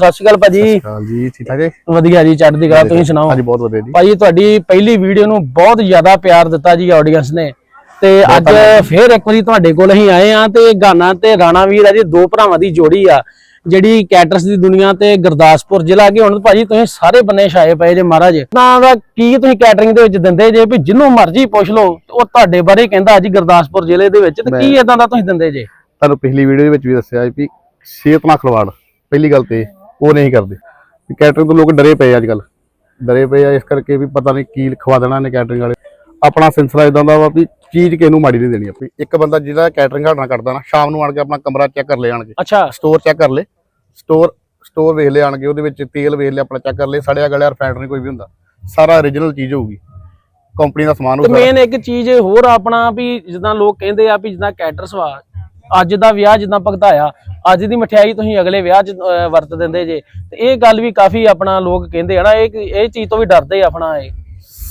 ਸਤਿ ਸ਼੍ਰੀ ਅਕਾਲ ਭਾਜੀ। ਹਾਂ ਜੀ ਠੀਕ ਠਾਕ ਜੀ ਵਧੀਆ ਜੀ ਚੜ੍ਹਦੀ ਕਲਾ ਤੁਸੀਂ ਸੁਣਾਓ? ਹਾਂਜੀ ਬਹੁਤ ਵਧੀਆ ਜੀ। ਭਾਜੀ ਤੁਹਾਡੀ ਪਹਿਲੀ ਵੀਡੀਓ ਨੂੰ ਬਹੁਤ ਜ਼ਿਆਦਾ ਪਿਆਰ ਦਿੱਤਾ ਜੀ ਆਡੀਅנס ਨੇ। ਤੇ ਅੱਜ ਫੇਰ ਇੱਕ ਵਾਰੀ ਤੁਹਾਡੇ ਕੋਲ ਅਸੀਂ ਆਏ ਆ ਤੇ ਗਾਨਾ ਤੇ ਰਾਣਾ ਵੀਰ ਆ ਜੀ ਦੋ ਭਰਾਵਾਂ ਦੀ ਜੋੜੀ ਆ। ਜਿਹੜੀ ਕੈਟਰਸ ਦੀ ਦੁਨੀਆ ਤੇ ਗੁਰਦਾਸਪੁਰ ਜ਼ਿਲ੍ਹਾ ਕੀ ਹੁਣ ਭਾਜੀ ਤੁਸੀਂ ਸਾਰੇ ਬੰਨੇ ਛਾਏ ਪਏ ਜੇ ਮਹਾਰਾਜ। ਨਾ ਦਾ ਕੀ ਤੁਸੀਂ ਕੈਟਰਿੰਗ ਦੇ ਵਿੱਚ ਦਿੰਦੇ ਜੇ ਵੀ ਜਿੰਨੂੰ ਮਰਜ਼ੀ ਪੁੱਛ ਲਓ ਉਹ ਤੁਹਾਡੇ ਬਾਰੇ ਕਹਿੰਦਾ ਜੀ ਗੁਰਦਾਸਪੁਰ ਜ਼ਿਲ੍ਹੇ ਦੇ ਵਿੱਚ। ਤੇ ਕੀ ਇਦਾਂ ਦਾ ਤੁਸੀਂ ਦਿੰਦੇ ਜੇ? ਤੁਹਾਨੂੰ ਪਿਛਲੀ ਵੀਡੀਓ ਦੇ ਵਿੱਚ ਵੀ ਦੱਸਿਆ ਸੀ ਵੀ ਸਿਹਤ ਨਾਲ ਖਿਲਵਾੜ ਪਹਿਲੀ ਗੱਲ ਤੇ। ਉਹ ਨਹੀਂ ਕਰਦੇ। ਕੈਟਰਿੰਗ ਤੋਂ ਲੋਕ ਡਰੇ ਪਏ ਅੱਜ ਕੱਲ ਡਰੇ ਪਏ ਆ ਇਸ ਕਰਕੇ ਵੀ ਪਤਾ ਨਹੀਂ ਕੀ ਖਵਾ ਦੇਣਾ ਨੇ ਕੈਟਰਿੰਗ ਵਾਲੇ। ਆਪਣਾ ਸਿਲਸਿਲਾ ਇਦਾਂ ਦਾ ਵਾ ਵੀ ਚੀਜ਼ ਕਿਸੇ ਨੂੰ ਮਾੜੀ ਨਹੀਂ ਦੇਣੀ ਆਪਣੀ। ਇੱਕ ਬੰਦਾ ਜਿਹੜਾ ਕੈਟਰਿੰਗ ਘਾਟਣਾ ਕਰਦਾ ਨਾ ਸ਼ਾਮ ਨੂੰ ਆਣ ਕੇ ਆਪਣਾ ਕਮਰਾ ਚੈੱਕ ਕਰ ਲੈ ਆਣਗੇ। ਅੱਛਾ। ਸਟੋਰ ਚੈੱਕ ਕਰ ਲੈ ਸਟੋਰ ਸਟੋਰ ਵੇਖ ਲੈ ਆਣਗੇ ਉਹਦੇ ਵਿੱਚ ਤੇਲ ਵੇਖ ਲੈ ਆਪਣਾ ਚੈੱਕ ਕਰ ਲੈ ਸੜਿਆ ਗਲਿਆ ਰਿਫਾਈਨਡ ਨਹੀਂ ਕੋਈ ਵੀ ਹੁੰਦਾ। ਸਾਰਾ origignal ਚੀਜ਼ ਹੋਊਗੀ। ਕੰਪਨੀ ਦਾ ਸਮਾਨ ਤੇ ਹੋਊਗਾ ਮੇਨ ਇੱਕ ਚੀਜ਼ ਹੋਰ ਆਪਣਾ ਵੀ ਜਿੱਦਾਂ ਲੋਕ ਕਹਿੰਦੇ ਆ ਵੀ ਜਿੱਦਾਂ ਕੈਟਰਸ ਵਾ ਅੱਜ ਦਾ ਵਿਆਹ ਜਿੱਦਾਂ ਭਗਤਾਇਆ ਅੱਜ ਦੀ ਮਠਿਆਈ ਤੁਸੀਂ ਅਗਲੇ ਵਿਆਹ 'ਚ ਵਰਤ ਦਿੰਦੇ ਜੇ। ਤੇ ਇਹ ਗੱਲ ਵੀ ਕਾਫੀ ਆਪਣਾ ਲੋਕ ਕਹਿੰਦੇ ਆ ਨਾ ਇਹ ਇਹ ਚੀਜ਼ ਤੋਂ ਵੀ ਡਰਦੇ ਆ ਆਪਣਾ ਇਹ।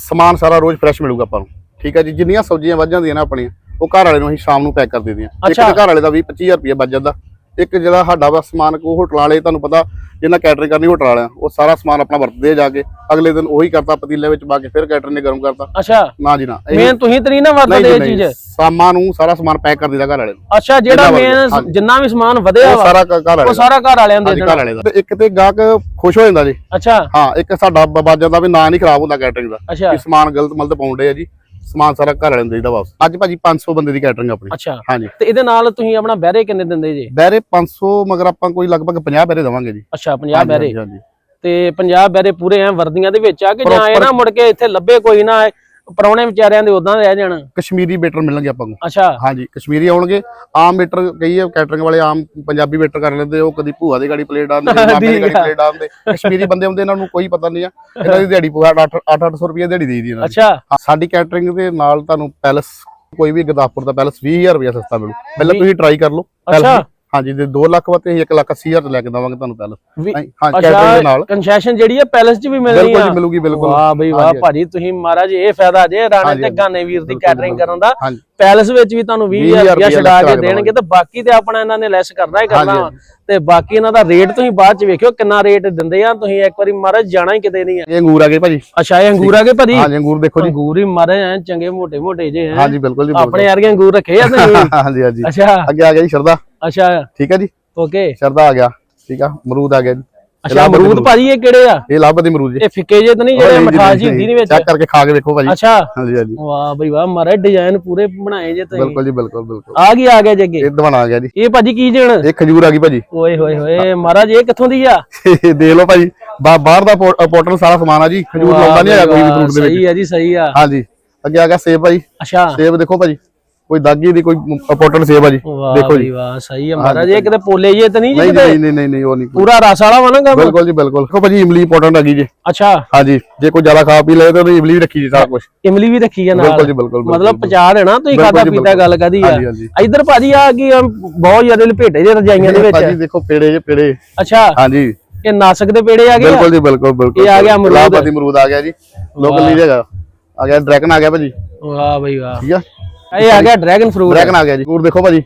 ਸਮਾਨ ਸਾਰਾ ਰੋਜ਼ ਫਰੈਸ਼ ਮਿਲੂਗਾ ਆਪਾਂ ਨੂੰ। ਠੀਕ ਹੈ ਜੀ ਜਿੰਨੀਆਂ ਸਬਜ਼ੀਆਂ ਵੱਧ ਜਾਂਦੀਆਂ ਨਾ ਆਪਣੀਆਂ ਉਹ ਘਰ ਵਾਲੇ ਨੂੰ ਅਸੀਂ ਸ਼ਾਮ ਨੂੰ ਪੈਕ ਕਰ ਦਿੰਦੇ ਆ ਇੱਕ ਘਰ ਵਾਲੇ ਦਾ 20 25000 ਰੁਪਏ ਬਚ ਜਾਂਦਾ। ਇੱਕ ਜਿਹੜਾ ਸਾਡਾ ਵਾ ਸਮਾਨ ਕੋ ਹੋਟਲ ਵਾਲੇ ਤੁਹਾਨੂੰ ਪਤਾ ਜਿਹਨਾਂ ਕੈਟਰਿੰਗ ਕਰਨੀ ਹੋਟਲ ਵਾਲਿਆਂ ਉਹ ਸਾਰਾ ਸਮਾਨ ਆਪਣਾ ਵਰਤਦੇ ਆ ਜਾ ਕੇ। ਅਗਲੇ ਦਿਨ ਉਹੀ ਕਰਤਾ ਪਤੀਲੇ ਵਿੱਚ ਪਾ ਕੇ ਫਿਰ ਕੈਟਰਿੰਗ ਨੇ ਗਰਮ ਕਰਤਾ। ਅੱਛਾ। ਨਾ ਜੀ ਨਾ ਮੇਨ ਤੁਸੀਂ ਤੇ ਨਹੀਂ ਨਾ ਵਰਤਦੇ ਇਹ। ਚੀਜ਼। ਸਾਮਾਨ ਨੂੰ ਸਾਰਾ ਸਮਾਨ ਪੈਕ ਕਰ ਦਿੰਦਾ ਘਰ ਵਾਲੇ ਨੂੰ। ਅੱਛਾ ਜਿਹੜਾ ਮੇਨ। ਜਿੰਨਾ ਵੀ ਸਮਾਨ ਵਧਿਆ ਉਹ ਵਾ ਸਾਰਾ ਘਰ ਵਾਲੇ ਉਹ ਸਾਰਾ ਘਰ ਵਾਲਿਆਂ ਦੇ ਘਰ ਵਾਲੇ ਦਾ। ਤੇ ਇੱਕ ਤੇ ਗਾਹਕ ਖੁਸ਼ ਹੋ ਜਾਂਦਾ ਜੀ। ਅੱਛਾ। ਹਾਂ ਇੱਕ ਸਾਡਾ ਬ- ਬਚ ਜਾਂਦਾ ਵੀ ਨਾਂ ਨਹੀਂ ਖਰਾਬ ਹੁੰਦਾ ਕੈਟਰਿੰਗ ਦਾ। ਵੀ ਸਮਾਨ ਗਲਤ ਮਲਤ ਪਾਉਂਦੇ ਆ ਜੀ। ਸਮਾਨ ਸਾਰਾ ਘਰ ਵਾਲਿਆਂ ਨੂੰ ਦੇਈਦਾ ਵਾਪਸ। ਅੱਜ ਭਾਜੀ 500 ਬੰਦੇ ਦੀ ਕੈਟਰਿੰਗ ਆਪਣੀ। ਅੱਛਾ। ਹਾਂਜੀ। ਤੇ ਇਹਦੇ ਨਾਲ ਤੁਸੀਂ ਆਪਣਾ ਬਹਿਰੇ ਕਿੰਨੇ ਦਿੰਦੇ ਜੇ? ਬੈਰੇ 500 ਮਗਰ ਆਪਾਂ ਕੋਈ ਲਗਭਗ 50 ਬੈਰੇ ਦਵਾਂਗੇ ਜੀ। ਅੱਛਾ 50 ਬਹਿਰੇ। ਤੇ 50 ਬਹਿਰੇ ਪੂਰੇ ਐ ਵਰਦੀਆਂ ਦੇ ਵਿੱਚ ਆ ਕਿ ਜਾਂ ਇਹ ਨਾ ਮੁੜ ਕੇ ਇੱਥੇ ਲੱਭੇ ਕੋਈ ਨਾ ਪਰੌਣੇ ਵਿਚਾਰਿਆਂ ਦੇ ਉਦਾਂ ਰਹਿ ਜਾਣ। ਕਸ਼ਮੀਰੀ ਬੇਟਰ ਮਿਲਣਗੇ ਆਪਾਂ ਨੂੰ। ਅੱਛਾ। ਹਾਂਜੀ ਕਸ਼ਮੀਰੀ ਆਉਣਗੇ। ਆਮ ਬੇਟਰ ਕਈ ਕੈਟਰਿੰਗ ਵਾਲੇ ਆਮ ਪੰਜਾਬੀ ਬੇਟਰ ਕਰ ਲੈਂਦੇ ਉਹ ਕਦੀ ਭੂਆ ਦੀ ਗਾੜੀ ਪਲੇਟ ਆਉਂਦੇ ਮਾਮੇ ਦੀ ਗਾੜੀ ਪਲੇਟ ਆਉਂਦੇ। ਕਸ਼ਮੀਰੀ ਬੰਦੇ ਹੁੰਦੇ ਇਹਨਾਂ ਨੂੰ ਕੋਈ ਪਤਾ ਨਹੀਂ ਆ। ਇਹਨਾਂ ਦੀ ਦਿਹਾੜੀ 8-800 ਰੁਪਏ ਦਿਹਾੜੀ ਇਹਨਾਂ ਦੀ। ਅੱਛਾ। ਹਾਂ, ਸਾਡੀ ਕੈਟਰਿੰਗ ਦੇ ਨਾਲ ਤੁਹਾਨੂੰ ਪੈਲਸ ਕੋਈ ਵੀ ਗੁਰਦਾਸਪੁਰ ਦਾ ਪੈਲਸ 20000 ਰੁਪਏ ਸਸਤਾ ਮਿਲੂ। ਪਹਿਲਾਂ ਤੁਸੀਂ ਟਰਾਈ ਕਰ ਲਓ ਅੱਛਾ। ਹਾਂਜੀ ਜੇ 2 ਲੱਖ ਵਾ ਤੇ ਅਸੀਂ 1 ਲੱਖ 80 ਹਜ਼ਾਰ ਤੇ ਲੈ ਕੇ ਦਵਾਂਗੇ ਤੁਹਾਨੂੰ ਪੈਲਸ। ਹਾਂ ਕੈਟਰਿੰਗ ਦੇ ਨਾਲ। ਕੰਸੈਸ਼ਨ ਜਿਹੜੀ ਹੈ ਪੈਲਸ 'ਚ ਵੀ ਮਿਲਣੀ ਬਿਲਕੁਲ ਆ ਜੀ ਮਿਲੂਗੀ ਬਿਲਕੁਲ। ਵਾਹ ਬਈ ਵਾਹ ਭਾਜੀ। ਤੁਸੀਂ ਮਹਾਰਾਜ ਇਹ ਫਾਇਦਾ ਜੇ ਰਾਣੇ ਤੇ। ਗਾਨੇ ਵੀਰ ਦੀ ਬਿਲਕੁਲ, ਕੈਟਰਿੰਗ ਕਰਨ ਦਾ। ਪੈਲਸ ਵਿੱਚ ਵੀ ਤੁਹਾਨੂੰ 20000 20,000 ਰੁਪਇਆ ਛਡਾ ਕੇ ਦੇਣਗੇ ਤੇ ਬਾਕੀ ਤੇ ਆਪਣਾ ਇਹਨਾਂ ਨੇ ਲੈਸ ਕਰਨਾ ਹੀ ਕਰਨਾ। ਤੇ ਬਾਕੀ ਇਹਨਾਂ ਦਾ ਰੇਟ ਤੁਸੀਂ ਬਾਅਦ 'ਚ ਵੇਖਿਓ ਕਿੰਨਾ ਰੇਟ ਦਿੰਦੇ ਆ। ਤੁਸੀਂ ਇੱਕ ਵਾਰੀ ਮਹਾਰਾਜ ਜਾਣਾ ਹੀ ਕਿਤੇ ਨਹੀਂ ਆ। ਇਹ ਅੰਗੂਰ ਆ ਗਏ ਭਾਜੀ। ਅੱਛਾ ਇਹ ਅੰਗੂਰ ਆ ਗਏ ਭਾਜੀ? ਹਾਂਜੀ ਅੰਗੂਰ ਦੇਖੋ ਜੀ। ਅੰਗੂਰ ਹੀ ਮਹਾਰਾਜ ਐ ਚੰਗੇ ਮੋਟੇ ਮੋਟੇ ਜੇ ਹਾਂਜੀ ਬਿਲਕੁਲ ਜੀ ਆਪਣੇ ਵਰਗੇ ਅੰਗੂਰ ਰੱਖੇ ਆ ਤੁਸੀਂ। ਹਾਂਜੀ ਹਾਂਜੀ। ਅੱਛਾ। ਅੱਗੇ ਆ ਗਿਆ ਜੀ ਸ਼ਰਦਾ ਅੱਛਾ। ਠੀਕ ਹੈ ਜੀ? ਓਕੇ ਸ਼ਰਦਾ ਆ ਗਿਆ। ਠੀਕ ਆ ਅਮਰੂਦ ਆ ਗਿਆ ਜੀ। ਅੱਛਾ ਅਮਰੂਦ ਭਾਜੀ ਇਹ ਕਿਹੜੇ ਆ? ਇਹ ਲੱਭ ਦੀ ਅਮਰੂਦ ਜੀ। ਇਹ ਫਿੱਕੇ ਜੇ ਤਾਂ ਨਹੀਂ ਜਿਹੜੇ ਮਠਾਸ ਜੀ ਹੁੰਦੀ ਨਹੀਂ ਵਿੱਚ? ਚੈੱਕ ਕਰਕੇ ਖਾ ਕੇ ਵੇਖੋ ਭਾਜੀ। ਅੱਛਾ। ਹਾਂਜੀ ਹਾਂਜੀ। ਵਾਹ ਬਈ ਵਾਹ ਮਾਰੇ ਡਿਜ਼ਾਈਨ ਪੂਰੇ ਬਣਾਏ ਜੇ ਤੁਸੀਂ। ਬਿਲਕੁਲ ਜੀ ਬਿਲਕੁਲ ਬਿਲਕੁਲ। ਆ ਗਈ ਆ ਗਿਆ ਜੇ ਅੱਗੇ। ਇਹ ਦਵਾਨਾ ਆ ਗਿਆ ਜੀ। ਇਹ ਭਾਜੀ ਕੀ ਜਣ? ਇਹ ਖਜੂਰ ਆ ਗਈ ਭਾਜੀ। ਓਏ ਹੋਏ ਹੋਏ ਮਹਾਰਾਜ ਇਹ ਕਿੱਥੋਂ ਦੀ ਆ? ਦੇਖ ਲਓ ਭਾਜੀ ਬਾਹਰ ਦਾ ਪੋਰਟਲ ਸਾਰਾ ਸਮਾਨ ਆ ਜੀ। ਖਜੂਰ ਲਾਉਂਦਾ ਨਹੀਂ ਹੈਗਾ ਕੋਈ ਵੀ ਫਰੂਟ ਦੇ ਵਿੱਚ। ਸਹੀ ਆ ਜੀ ਸਹੀ ਆ। ਹਾਂਜੀ। ਅੱਗੇ ਆ ਗਿਆ ਸੇਬ ਭਾਜੀ। ਅੱਛਾ। ਸੇਬ ਦੇਖੋ ਭਾਜੀ। ਕੋਈ ਦਾਗੀ ਦੀ ਕੋਈ ਪੋਰਟਲ ਸੇਬ ਆ ਜੀ ਦੇਖੋ ਜੀ। ਵਾਹ ਸਹੀ ਆ ਮਹਾਰਾਜ। ਇਹ ਕਿਤੇ ਪੋਲੇ ਜੇ ਤਾਂ ਨਹੀਂ ਜੀ ਨਹੀਂ ਕਿਤੇ? ਨਹੀਂ ਨਹੀਂ ਉਹ ਨਹੀਂ ਪੂਰਾ ਰਸ ਵਾਲਾ ਵਾ ਨਾ ਕੰਮ? ਬਿਲਕੁਲ ਜੀ ਬਿਲਕੁਲ। ਦੇਖੋ ਭਾਜੀ ਇਮਲੀ ਇੰਪੋਰਟੈਂਟ ਹੈਗੀ ਜੀ। ਅੱਛਾ। ਹਾਂਜੀ ਜੇ ਕੋਈ ਜ਼ਿਆਦਾ ਖਾ ਪੀ ਲਏ ਤਾਂ ਇਮਲੀ ਵੀ ਰੱਖੀ ਜੀ ਸਾਰਾ ਕੁਝ ਇਮਲੀ ਵੀ ਰੱਖੀ ਆ ਨਾਲ। ਬਿਲਕੁਲ ਜੀ ਬਿਲਕੁਲ। ਮਤਲਬ ਪਛਾਣ ਹੈ ਨਾ ਤੁਸੀਂ ਖਾਦਾ ਪੀਤਾ। ਗੱਲ ਕਦੀ ਆ। ਇੱਧਰ ਭਾਜੀ ਆ ਕੀ ਬਹੁਤ ਜ਼ਿਆਦਾ ਲਪੇਟੇ ਜੇ ਰਜਾਈਆਂ ਦੇ ਭਾਜੀ ਵਿੱਚ। ਦੇਖੋ ਪੇੜੇ ਜੇ ਪੇੜੇ। ਅੱਛਾ। ਹਾਂਜੀ। ਇਹ ਨਾਸਕ ਦੇ ਪੇੜੇ ਆ ਗਏ? ਬਿਲਕੁਲ ਜੀ ਬਿਲਕੁਲ ਬਿਲਕੁਲ। ਇਹ ਆ ਗਿਆ ਅਮਰੂਦ। ਗੁਲਾਬੀ ਅਮਰੂਦ ਆ ਗਿਆ ਜੀ। ਲੋਕਲ ਨਹੀਂ ਹੈਗਾ। ਆ ਗਿਆ ਡਰੈਗਨ ਆ ਗਿਆ ਭਾਜੀ। ਵਾਹ ਬਈ ਵਾਹ। ਠੀਕ ਆ? ਇਹ ਆ ਗਿਆ ਡਰੈਗਨ ਫਰੂਟ ਡਰੈਗਨ ਆ ਗਿਆ ਜੀ। ਹੋਰ ਦੇਖੋ ਭਾਜੀ।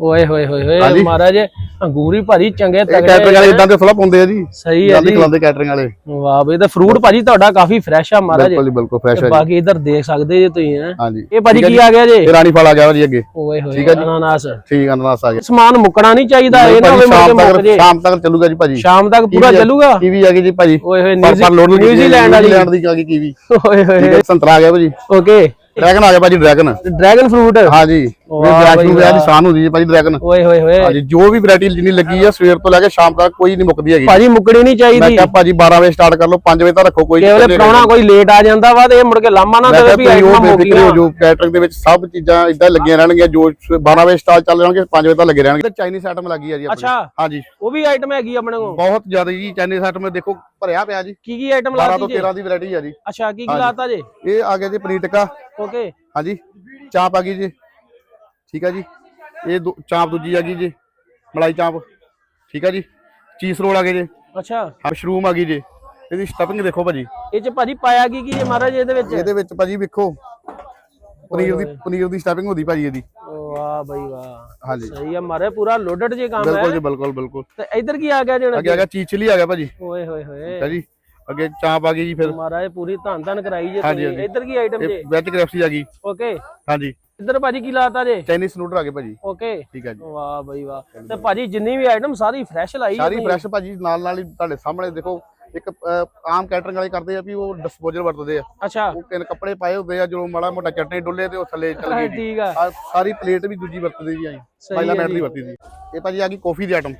ਓਏ ਹੋਏ ਹੋਏ ਹੋਏ। ਮਹਾਰਾਜ ਅੰਗੂਰ ਹੀ ਭਾਜੀ ਚੰਗੇ ਤਗੜੇ ਕੈਟਰਿੰਗ ਵਾਲੇ ਇਦਾਂ ਦੇ ਥੋੜਾ ਪਾਉਂਦੇ ਆ ਜੀ। ਸਹੀ ਹੈ ਜੀ। ਖਲਾਉਂਦੇ ਕੈਟਰਿੰਗ ਵਾਲੇ। ਵਾਹ ਬਈ ਤਾਂ ਫਰੂਟ ਭਾਜੀ ਤੁਹਾਡਾ ਕਾਫੀ ਫਰੈਸ਼ ਆ ਮਹਾਰਾਜ। ਬਿਲਕੁਲ ਜੀ ਬਿਲਕੁਲ ਫਰੈਸ਼ ਹੈ ਜੀ। ਬਾਕੀ ਇਧਰ ਦੇਖ ਸਕਦੇ ਜੇ ਤੁਸੀਂ ਹੈ। ਇਹ ਭਾਜੀ ਕੀ ਆ ਗਿਆ ਜੇ? ਇਹ ਰਾਣੀ ਫਲ ਆ ਗਿਆ ਭਾਜੀ ਅੱਗੇ। ਓਏ ਹੋਏ ਜੀ। ਅਨਾਨਾਸ। ਠੀਕ ਅਨਾਨਾਸ ਆ ਗਿਆ। ਸਮਾਨ ਮੁੱਕਣਾ ਨਹੀਂ ਚਾਹੀਦਾ ਇਹ ਨਾ ਹੋਵੇ ਮੁੱਕ ਜੇ। ਸ਼ਾਮ ਤੱਕ ਚੱਲੂਗਾ ਜੀ ਭਾਜੀ। ਸ਼ਾਮ ਤੱਕ ਪੂਰਾ ਚੱਲੂਗਾ? ਕੀਵੀ ਆ ਗਈ ਜੀ ਭਾਜੀ। ਓਏ ਹੋਏ ਨਿਊਜ਼ੀਲੈਂਡ ਵਾਲੀ। ਨਿਊਜ਼ੀਲੈਂਡ ਦੀ ਆ ਗਈ ਕੀਵੀ ਓਏ ਹੋਏ। ਸੰਤਰਾ ਆ ਗਿਆ ਭਾਜੀ। ਓਕੇ ਡਰੈਗਨ ਆ ਗਿਆ ਭਾਜੀ ਡਰੈਗਨ ਡਰੈਗਨ ਫਰੂਟ ਹਾਂਜੀ। ਵਾਹ ਡਰੈਗਨ ਵਾਹ। ਨਿਸ਼ਾਨ ਹੁੰਦੀ ਹੈ ਭਾਜੀ ਡਰੈਗਨ ਓਏ ਹੋਏ ਹੋਏ ਹਾਂਜੀ ਜੋ ਵੀ ਵੈਰਾਈਟੀ ਜਿੰਨੀ ਲੱਗੀ ਆ ਸਵੇਰ ਤੋਂ ਲੈ ਕੇ ਸ਼ਾਮ ਤੱਕ ਕੋਈ ਨਹੀਂ ਮੁੱਕਦੀ ਹੈਗੀ। ਭਾਜੀ ਮੁੱਕਣੀ ਨਹੀਂ ਮੈਂ ਚਾਹੀਦੀ ਕਿਹਾ ਭਾਜੀ 12 ਵਜੇ ਸਟਾਰਟ ਕਰ ਲਓ 5 ਵਜੇ ਤੱਕ ਰੱਖੋ ਕੋਈ ਕੇਵਲ ਨਹੀਂ ਪ੍ਰਾਹੁਣਾ ਕੋਈ ਲੇਟ ਆ ਜਾਂਦਾ ਵਾ ਤੇ ਇਹ ਮੁੜ ਕੇ ਲਾਮਾ ਨਾ ਮੈਂ ਦੇਵੇ ਵੀ ਆਈਟਮਾਂ ਹੋ ਗਈਆਂ। ਜੋ ਕੈਟਰਿੰਗ ਦੇ ਵਿੱਚ ਸਭ ਚੀਜ਼ਾਂ ਇਦਾਂ ਲੱਗੀਆਂ ਰਹਿਣਗੀਆਂ ਜੋ 12 ਵਜੇ ਸਟਾਰਟ ਚੱਲ ਜਾਣਗੇ 5 ਵਜੇ ਤੱਕ ਲੱਗੇ ਰਹਿਣਗੇ। ਤੇ ਚਾਈਨੀਜ਼ ਆਈਟਮ ਲੱਗੀ ਆ ਜੀ ਆਪਣੀ। ਅੱਛਾ। ਹਾਂਜੀ। ਉਹ ਵੀ ਆਈਟਮ ਹੈਗੀ ਆਪਣੇ ਕੋਲ? ਬਹੁਤ ਜ਼ਿਆਦਾ ਜੀ ਚਾਈਨੀਜ਼ ਆਈਟਮ ਦੇਖੋ ਭਰਿਆ ਪਿਆ ਜੀ। ਕੀ ਕੀ ਆਈਟਮ 12 ਲਾਤੀ ਤੋਂ ਜੀ? 13 ਦੀ ਵੈਰਾਈਟੀ ਆ ਜੀ। ਅੱਛਾ ਕੀ ਕੀ ਲਾਤਾ ਜੀ? ਇਹ ਆ ਗਿਆ ਜੀ ਪਨੀਰ ਟਿੱਕਾ ਓਕੇ। ਹਾਂਜੀ ਚਾਪ ਆ ਗਈ ਜੀ। ਠੀਕ ਆ ਜੀ। ਇਹ ਚਾਪ ਦੂਜੀ ਆ ਗਈ ਜੀ। ਮਲਾਈ ਚਾਪ। ਠੀਕ ਆ ਜੀ। ਚੀਜ਼ ਰੋਲ ਆ ਗਏ ਜੀ। ਅੱਛਾ। ਮਸ਼ਰੂਮ ਆ ਗਈ ਜੀ। ਇਹਦੀ ਸਟਫਿੰਗ ਦੇਖੋ ਭਾਜੀ। ਇਹ ਚ ਭਾਜੀ ਪਾਇਆ ਕੀ ਕੀ ਹੈ ਮਹਾਰਾਜ ਇਹਦੇ ਵਿੱਚ? ਇਹਦੇ ਵਿੱਚ ਭਾਜੀ ਵੇਖੋ। ਪਨੀਰ ਦੀ ਪਨੀਰ ਦੀ ਸਟਫਿੰਗ ਹੁੰਦੀ ਭਾਜੀ ਇਹਦੀ। ਵਾਹ ਬਈ ਵਾਹ। ਹਾਂਜੀ। ਸਹੀ ਆ ਮਾਰੇ ਪੂਰਾ ਲੋਡਡ ਜੇ ਕੰਮ ਬਿਲਕੁਲ ਹੈ ਜੀ ਬਿਲਕੁਲ ਬਿਲਕੁਲ। ਤੇ ਇੱਧਰ ਕੀ ਆ ਗਿਆ ਅੱਗੇ ਆ ਗਿਆ ਚੀਚਲੀ ਆ ਗਿਆ ਭਾਜੀ। ਓਏ ਹੋਏ ਹੋਏ। ਠੀਕ ਹੈ ਜੀ। ਅੱਗੇ ਚਾਂਪ ਆ ਗਈ ਜੀ ਫਿਰ। ਮਹਾਰਾਜ ਪੂਰੀ ਧੰਨ ਧੰਨ ਕਰਾਈ ਜੇ ਹਾਂਜੀ, ਤੁਸੀਂ। ਹਾਂਜੀ। ਇੱਧਰ ਕੀ ਆਈਟਮ ਜੇ? ਇਹ ਵੈਜ ਕ੍ਰੈਫਸੀ ਆ ਗਈ। ਓਕੇ। ਹਾਂਜੀ। ਇੱਧਰ ਭਾਜੀ ਕੀ ਲਾਤਾ ਜੇ? ਚਾਈਨੀਜ਼ ਨੂਡਲ ਆ ਗਏ ਭਾਜੀ। ਓਕੇ। ਠੀਕ ਹੈ ਜੀ। ਵਾਹ ਬਈ ਵਾਹ। ਤੇ ਭਾਜੀ ਜਿੰਨੀ ਵੀ ਆਈਟਮ ਸਾਰੀ ਫਰੈਸ਼ ਲਾਈ ਸਾਰੀ। ਫਰੈਸ਼ ਭਾਜੀ ਨਾਲ ਨਾਲ ਹੀ ਤੁਹਾਡੇ ਸਾਹਮਣੇ ਦੇਖੋ ਇੱਕ ਅਹ, ਆਮ ਕੈਟਰਿੰਗ ਵਾਲੇ ਕਰਦੇ ਆ ਵੀ ਉਹ ਡਿਸਪੋਜ਼ਲ ਵਰਤਦੇ ਆ। ਅੱਛਾ। ਉਹ ਕਿਨ ਕੱਪੜੇ ਪਾਏ ਹੁੰਦੇ ਆ ਜੋ ਮਾੜਾ ਮੋਟਾ ਚਟਨੀ ਡੁੱਲੇ ਤੇ ਉਹ ਥੱਲੇ ਚਲ ਗਈ ਜੀ। ਠੀਕ ਆ। ਆਹ ਸਾਰੀ ਪਲੇਟ ਵੀ ਦੂਜੀ ਵਰਤਦੀ ਜੀ। ਆਈ ਸਹੀ ਪਹਿਲਾਂ ਹੈ ਮੈਟ ਜੀ। ਦੀ ਵਰਤੀ ਦੀ ਇਹ ਭਾਜੀ ਆ ਗਈ ਕਾਫੀ ਦੀ ਆਈਟਮ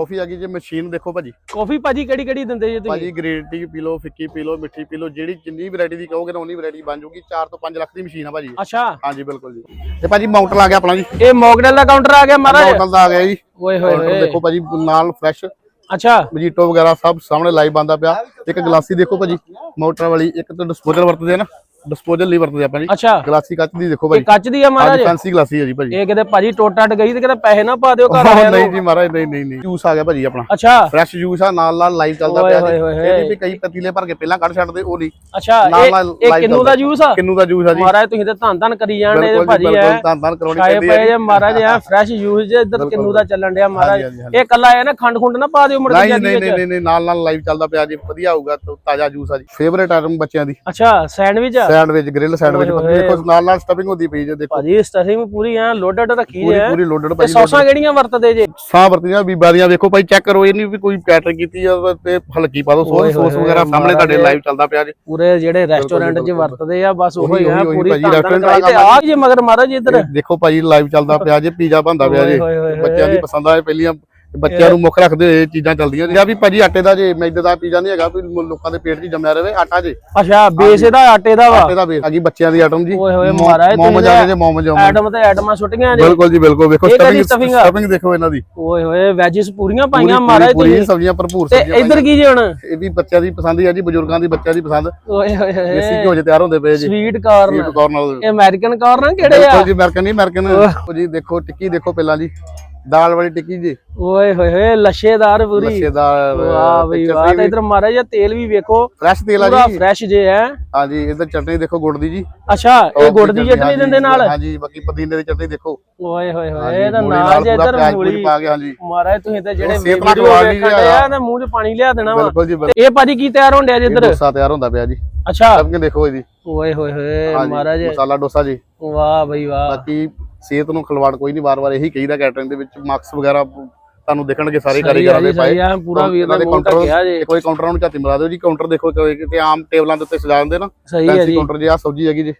ਕਾਫੀ ਆ ਗਈ ਜੇ ਮਸ਼ੀਨ ਦੇਖੋ ਭਾਜੀ। ਕਾਫੀ ਭਾਜੀ ਕਿਹੜੀ ਕਿਹੜੀ ਦਿੰਦੇ ਜੇ ਤੁਸੀਂ? ਭਾਜੀ ਗ੍ਰੀਨ ਟੀ ਪੀ ਲਓ ਫਿੱਕੀ ਪੀ ਲਓ ਮਿੱਠੀ ਪੀ ਲਓ ਜਿਹੜੀ ਜਿੰਨੀ ਵੈਰਾਈਟੀ ਦੀ ਕਹੋਗੇ ਨਾ ਉਨੀ ਵੈਰਾਈਟੀ ਬਣ ਜਾਊਗੀ 4 ਤੋਂ 5 ਲੱਖ ਦੀ ਮਸ਼ੀਨ ਆ ਭਾਜੀ। ਅੱਛਾ। ਹਾਂਜੀ ਬਿਲਕੁਲ ਜੀ। ਤੇ ਭਾਜੀ ਮਾਊਂਟਨ ਆ ਗਿਆ ਆਪਣਾ ਜੀ। ਇਹ ਮੌਕਡਲ ਦਾ ਕਾਊਂਟਰ ਆ ਗਿਆ ਮਹਾਰਾਜ? ਮਾਊਂਟਨ ਦਾ ਆ ਗਿਆ ਜੀ। ਓਏ ਹੋਏ ਹੋਏ। ਦੇਖੋ ਭਾਜੀ ਨਾਲ ਫਰੈਸ਼ ਅੱਛਾ। ਮਜੀਟੋ ਵਗੈਰਾ ਸਭ ਸਾਹਮਣੇ ਲਾਈਵ ਬੰਦਾ ਪਿਆ। ਇੱਕ ਗਲਾਸੀ ਦੇਖੋ ਭਾਜੀ। ਮੋਟਰ ਵਾਲੀ ਇੱਕ ਤਾਂ ਡਿਸਪੋਜ਼ਲ ਵਰਤਦੇ ਆ ਨਾ। ਡਿਸਪੋਜ਼ਲ ਨਹੀਂ ਵਰਤਦੇ ਆਪਾਂ ਜੀ। ਅੱਛਾ। ਗਲਾਸੀ ਕੱਚ ਦੀ ਦੇਖੋ ਇਹ ਭਾਜੀ। ਕੱਚ ਦੀ ਆ ਮਹਾਰਾਜ? ਫੈਂਸੀ ਗਲਾਸੀ ਹੈ ਜੀ ਭਾਜੀ। ਇਹ ਕਿਤੇ ਭਾਜੀ ਟੋਟ ਟੱਟ ਗਈ ਤੇ ਕਿਤੇ ਪੈਸੇ ਨਾ ਪਾ ਦਿਓ ਘਰ ਵਾਲਿਆਂ ਨਹੀਂ ਨੂੰ। ਜੀ ਮਹਾਰਾਜ ਨਹੀਂ ਨਹੀਂ ਨਹੀਂ। ਜੂਸ ਆ ਗਿਆ ਭਾਜੀ ਆਪਣਾ। ਅੱਛਾ। ਫਰੈਸ਼ ਜੂਸ ਆ ਨਾਲ ਨਾਲ ਲਾਈਵ ਚੱਲਦਾ ਪਿਆ ਜੀ। ਇਹਦੇ ਵੀ ਕਈ ਪਤੀਲੇ ਭਰ ਕੇ ਪਹਿਲਾਂ ਕੱਢ ਛੱਡਦੇ ਉਹ ਨਹੀਂ। ਅੱਛਾ ਇਹ ਕਿੰਨੂ ਦਾ। ਜੂਸ ਆ? ਕਿੰਨੂ ਦਾ ਜੂਸ ਆ ਜੀ। ਮਹਾਰਾਜ ਤੁਸੀਂ ਤੇ ਧੰਨ ਧੰਨ ਕਰੀ ਜਾਣਦੇ ਜੇ ਬਿਲਕੁਲ ਜੀ, ਭਾਜੀ ਐ ਬਿਲਕੁਲ ਧੰਨ ਧੰਨ ਕਰਾਉਣੀ ਚਾਹੀਦੀ ਪਏ ਹੈ ਜੇ ਮਹਾਰਾਜ ਐ ਫਰੈਸ਼ ਜੂਸ ਜੇ ਇੱਧਰ ਕਿੰਨੂ ਦਾ ਚੱਲਣ ਡਿਆ ਮਹਾਰਾਜ। ਇਹ ਕੱਲਾ ਐ ਨਾ ਖੰਡ ਖੁੰਡ ਨਾ ਪਾ ਦਿਓ ਮੁੜ ਕੇ ਨਹੀਂ ਜਾਂਦੀ ਨਹੀਂ ਵਿੱਚ। ਨਹੀਂ ਨਹੀਂ ਨਾਲ ਨਾਲ ਲਾਈਵ ਚੱਲਦਾ ਪਿਆ ਜੀ। ਵਧੀਆ ਹੋਊਗਾ ਤਾਜ਼ਾ ਜੂਸ ਆ ਜੀ। ਫੇਵਰੇਟ ਆਈਟਮ ਬੱਚਿਆਂ ਦੀ। ਅੱਛਾ ਸੈਂਡਵਿਚ ਆ? ਸੈਂਡਵਿਚ ਗ੍ਰਿਲ ਸੈਂਡਵਿਚ ਹੋਏ। ਦੇਖੋ ਨਾਲ ਨਾਲ ਸਟਫਿੰਗ ਹੁੰਦੀ ਪਈ ਜੇ ਦੇਖੋ। ਭਾਜੀ ਸਟਫਿੰਗ ਪੂਰੀ ਐ ਲੋਡਡ ਰੱਖੀ ਐ। ਪੂਰੀ ਲੋਡਡ ਭਾਜੀ ਸੌਸਾਂ ਕਿਹੜੀਆਂ ਵਰਤਦੇ ਜੇ? ਸਾਹ ਵਰਤੀਆਂ ਬੀਬਾਂ ਦੀਆਂ ਵੇਖੋ ਭਾਈ ਚੈੱਕ ਕਰੋ ਇਹ ਨਹੀਂ ਵੀ ਕੋਈ ਕੈਟਰਿੰਗ ਕੀਤੀ ਆ ਤੇ ਹਲਕੀ ਪਾ ਦੋ ਸੌਸ ਸੌਸ ਵਗੈਰਾ ਸਾਹਮਣੇ ਤੁਹਾਡੇ। ਲਾਈਵ ਚੱਲਦਾ ਪਿਆ ਜੀ। ਪੂਰੇ ਜਿਹੜੇ ਰੈਸਟੋਰੈਂਟ 'ਚ ਵਰਤਦੇ ਆ ਬਸ ਉਹੀ ਆ ਪੂਰੀ ਕਰਾਈ ਤੇ ਆ ਜੇ ਮਗਰ ਮਹਾਰਾਜ ਇੱਧਰ। ਦੇਖੋ ਭਾਜੀ ਲਾਈਵ ਚੱਲਦਾ ਪਿਆ ਜੇ ਪੀਜ਼ਾ ਬਣਦਾ ਪਿਆ ਜੇ। ਬੱਚਿਆਂ ਦੀ। ਪਸੰਦ ਆਏ ਪਹਿਲੀਆਂ ਬੱਚਿਆਂ ਨੂੰ ਮੁੱਖ ਰੱਖਦੇ ਇਹ ਚੀਜ਼ਾਂ ਚੱਲਦੀਆਂ ਜਾਂ ਵੀ ਭਾਜੀ ਆਟੇ ਦਾ ਜੇ ਮੈਦੇ ਦਾ ਪੀਜ਼ਾ ਨਹੀਂ ਹੈਗਾ ਵੀ ਲੋਕਾਂ ਦੇ ਪੇਟ 'ਚ ਜੰਮਿਆ ਰਹੇ ਆਟਾ ਜੇ। ਅੱਛਾ ਬੇਸ ਇਹਦਾ ਆਟੇ ਦਾ ਵਾ? ਆਟੇ ਦਾ ਬੇਸ। ਹੈਗੀ ਬੱਚਿਆਂ ਦੀ ਆਈਟਮ ਜੀ। ਓਏ ਹੋਏ ਮਹਾਰਾਜ ਮੋਮੋ ਜਾਂਦੇ ਜੇ ਮੋਮੋ ਜਾਂਦੇ ਐਟਮ ਤੇ ਐਟਮਾਂ ਛੁੱਟੀਆਂ ਜੇ ਬਿਲਕੁਲ ਜੀ ਬਿਲਕੁਲ। ਵੇਖੋ ਸਟਫਿੰਗ ਆ? ਸਟਫਿੰਗ ਦੇਖੋ ਇਹਨਾਂ ਦੀ। ਓਏ ਹੋਏ ਵੈਜਿਸ ਪੂਰੀਆਂ ਪੂਰੀ ਪਾਈਆਂ ਮਹਾਰਾਜ ਪੂਰੀ ਸਬਜ਼ੀਆਂ ਭਰਪੂਰ ਤੇ ਸਬਜ਼ੀਆਂ ਇੱਧਰ ਕੀ ਜੇ ਹੁਣ? ਇਹ ਵੀ ਬੱਚਿਆਂ ਦੀ ਪਸੰਦ ਹੀ ਆ ਜੀ ਬਜ਼ੁਰਗਾਂ ਦੀ ਬੱਚਿਆਂ ਦੀ ਪਸੰਦ। ਓਏ ਹੋਏ ਦੇਸੀ ਘਿਓ 'ਚ ਤਿਆਰ ਹੁੰਦੇ ਪਏ ਜੀ। ਸਵੀਟ ਕਾਰਨ ਸਵੀਟ ਕਾਰਨ ਇਹ ਅਮਰੀਕਨ ਕਾਰਨ ਕਿਹੜੇ ਆ? ਜੀ ਅਮਰੀਕਨ ਨਹੀਂ ਅਮਰੀਕਨ ਜੀ ਦੇਖੋ ਟਿੱਕੀ ਦੇਖੋ ਪਹਿਲਾਂ ਜੀ। ਦਾਲ ਵਾਲੀ ਟਿੱਕੀ ਜੀ। ਓਏ ਹੋਏ ਹੋਏ ਲੱਛੇਦਾਰ ਪੂਰੀ। ਲੱਛੇਦਾਰ ਵਾਹ ਬਈ ਵਾਹ ਤੇ ਇਧਰ ਮਹਾਰਾਜ ਇਹ ਤੇਲ ਵੀ ਵੇਖੋ। ਫਰੈਸ਼ ਤੇਲ ਆ ਪੂਰਾ ਜੀ। ਫਰੈਸ਼ ਜੇ ਹੈ। ਹਾਂਜੀ ਇਧਰ ਚਟਨੀ ਦੇਖੋ ਗੁੜ ਦੀ ਜੀ। ਅੱਛਾ ਇਹ ਗੁੜ ਦੀ ਚਟਨੀ ਦਿੰਦੇ ਨਾਲ? ਹਾਂਜੀ ਬਾਕੀ ਪੁਦੀਨੇ ਦੀ ਚਟਨੀ ਦੇਖੋ। ਓਏ ਹੋਏ ਹੋਏ ਇਹਦਾ ਜੇ ਪੂਰਾ ਇਧਰ ਪੂਰੀ ਮੂਲੀ ਪਾ ਕੇ ਹਾਂਜੀ। ਮਹਾਰਾਜ ਤੁਸੀਂ ਤੇ ਜਿਹੜੇ ਵੀਡੀਓ ਲਿਆ। ਆ ਨਾ ਮੂੰਹ 'ਚ ਪਾਣੀ ਲਿਆ ਦੇਣਾ ਵਾ। ਜੀ ਇਹ ਭਾਜੀ ਕੀ ਤਿਆਰ ਹੋਣ ਡਿਆ ਜੀ ਇੱਧਰ? ਡੋਸਾ ਤਿਆਰ ਹੁੰਦਾ ਪਿਆ ਜੀ। ਅੱਛਾ। ਸਭ ਕੇ ਦੇਖੋ ਇਹਦੀ ਓਏ ਹੋਏ ਹੋਏ ਮਹਾਰਾਜ। ਮਸਾਲਾ ਡੋਸਾ ਜੀ। ਵਾਹ ਬਈ ਵਾਹ। ਬਾਕੀ ਸਿਹਤ ਨੂੰ ਖਿਲਵਾੜ ਕੋਈ ਨਹੀਂ ਵਾਰ-ਵਾਰ ਇਹੀ ਕਹੀਦਾ ਕੈਟਰਿੰਗ ਦੇ ਵਿੱਚ ਮਾਰਕਸ ਵਗੈਰਾ ਤੁਹਾਨੂੰ ਦੇਖਣਗੇ ਸਾਰੇ ਕਾਰੀਗਰਾਂ ਦੇ ਜੀ, ਪਾਏ। ਸਹੀ ਆ, ਪੂਰਾ ਵੀਰ ਇਹਨਾਂ ਦੇ ਕਾਊਂਟਰ ਜੇ। ਕੋਈ ਕਾਊਂਟਰਾਂ ਨੂੰ ਝਾਤੀ ਮਰਾ ਦਿਓ ਜੀ ਕਾਊਂਟਰ ਦੇਖੋ ਕਿਤੇ ਆਮ ਟੇਬਲਾਂ ਦੇ ਉੱਤੇ ਸਜਾ ਦਿੰਦੇ ਨਾ ਸਹੀ ਹੈ ਜੀ। ਕਾਊਂਟਰ ਜੀ ਆ ਸਬਜ਼ੀ ਹੈਗੀ ਜੀ।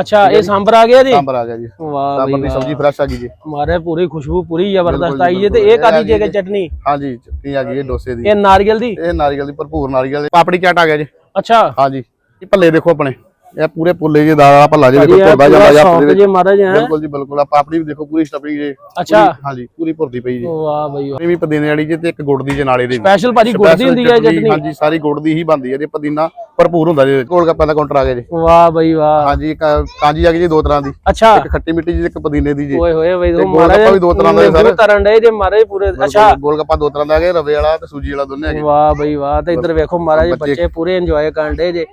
ਅੱਛਾ ਇਹ ਸਾਂਬਰ ਆ ਗਿਆ ਜੀ? ਸਾਂਬਰ ਆ ਗਿਆ ਜੀ। ਵਾਹ ਸਾਂਬਰ ਦੀ ਸਬਜ਼ੀ ਫਰੈਸ਼ ਆ ਗਈ ਜੀ। ਮਾਰੇ ਪੂਰੀ ਖੁਸ਼ਬੂ ਪੂਰੀ ਜ਼ਬਰਦਸਤ ਆਈ ਜੇ ਤੇ। ਇਹ ਕਾਦੀ ਜੀ। ਚਟਨੀ? ਹਾਂਜੀ ਚਟਨੀ ਆ ਗਈ ਇਹ ਡੋਸੇ ਦੀ। ਇਹ ਨਾਰੀਅਲ ਦੀ? ਇਹ ਨਾਰੀਅਲ ਦੀ ਭਰਪੂਰ ਨਾਰੀਅਲ ਦੀ। ਪਾਪੜੀ ਚਾਟ ਆ ਗਿਆ ਜੀ। ਅੱਛਾ। ਹਾਂਜੀ। ਇਹ ਭੱਲੇ ਦੇਖੋ ਆਪਣੇ। ਇਹ ਪੂਰੇ ਪੁੱਲੇ ਜੇ ਦਾਲ ਵਾਲਾ ਭੱਲਾ ਜੇ ਦੇਖੋ ਭੁਰਦਾ ਜਾਂਦਾ ਜਾਂ ਦੇ ਜੇ ਮਹਾਰਾਜ ਹੈ ਬਿਲਕੁਲ ਜੀ ਬਿਲਕੁਲ। ਆ ਪਾਪੜੀ ਵੀ ਦੇਖੋ ਪੂਰੀ ਸਟਫਿੰਗ ਜੇ ਅੱਛਾ। ਹਾਂਜੀ ਪੂਰੀ ਭੁਰਦੀ ਪਈ ਜੀ। ਵਾਹ ਬਈ ਵਾਹ। ਇਹ ਵੀ ਪੁਦੀਨੇ ਵਾਲੀ ਜੀ ਤੇ ਇੱਕ ਗੁੜ ਦੀ ਜੇ ਨਾਲੇ ਦੀ। ਸਪੈਸ਼ਲ ਭਾਜੀ ਗੁੜ ਦੀ ਹੁੰਦੀ ਹੈ ਚਟਨੀ ਹਾਂਜੀ ਸਾਰੀ ਗੁੜ ਦੀ ਹੀ ਬਣਦੀ ਹੈ ਜੀ ਪੁਦੀਨਾ ਭਰਪੂਰ ਹੁੰਦਾ ਜੀ। ਕੋਲ ਗੱਪਾਂ ਦਾ ਕਾਊਂਟਰ ਆ ਗਿਆ ਜੀ। ਵਾਹ ਬਈ ਵਾਹ। ਹਾਂਜੀ ਕਾਂਜੀ ਆ ਗਈ ਜੀ ਦੋ ਤਰ੍ਹਾਂ ਦੀ। ਅੱਛਾ। ਇੱਕ ਖੱਟੀ ਮਿੱਠੀ ਜੀ ਇੱਕ ਪੁਦੀਨੇ ਦੀ ਜੀ। ਓਏ ਹੋਏ ਬਈ ਗੋਲ ਮਹਾਰਾਜ ਵੀ ਦੋ ਤਰ੍ਹਾਂ ਦਾ ਸਰ। ਤਰਨ ਡੇ ਜੇ ਮਹਾਰਾਜ ਪੂਰੇ। ਅੱਛਾ। ਗੋਲ ਗੱਪਾ ਦੋ ਤਰ੍ਹਾਂ ਦਾ ਹੈਗੇ ਰਵੇ ਵਾਲਾ ਤੇ ਸੂਜੀ ਵਾਲਾ ਦੋਨੇ ਹੈਗੇ। ਵਾਹ ਬਈ ਵਾਹ ਤੇ ਇੱਧਰ ਵੇਖੋ ਮਹਾਰਾਜ ਬੱਚੇ- ਪੂਰੇ ਇੰਜੋਏ ਕਰਨ ਡੇ ਜੇ।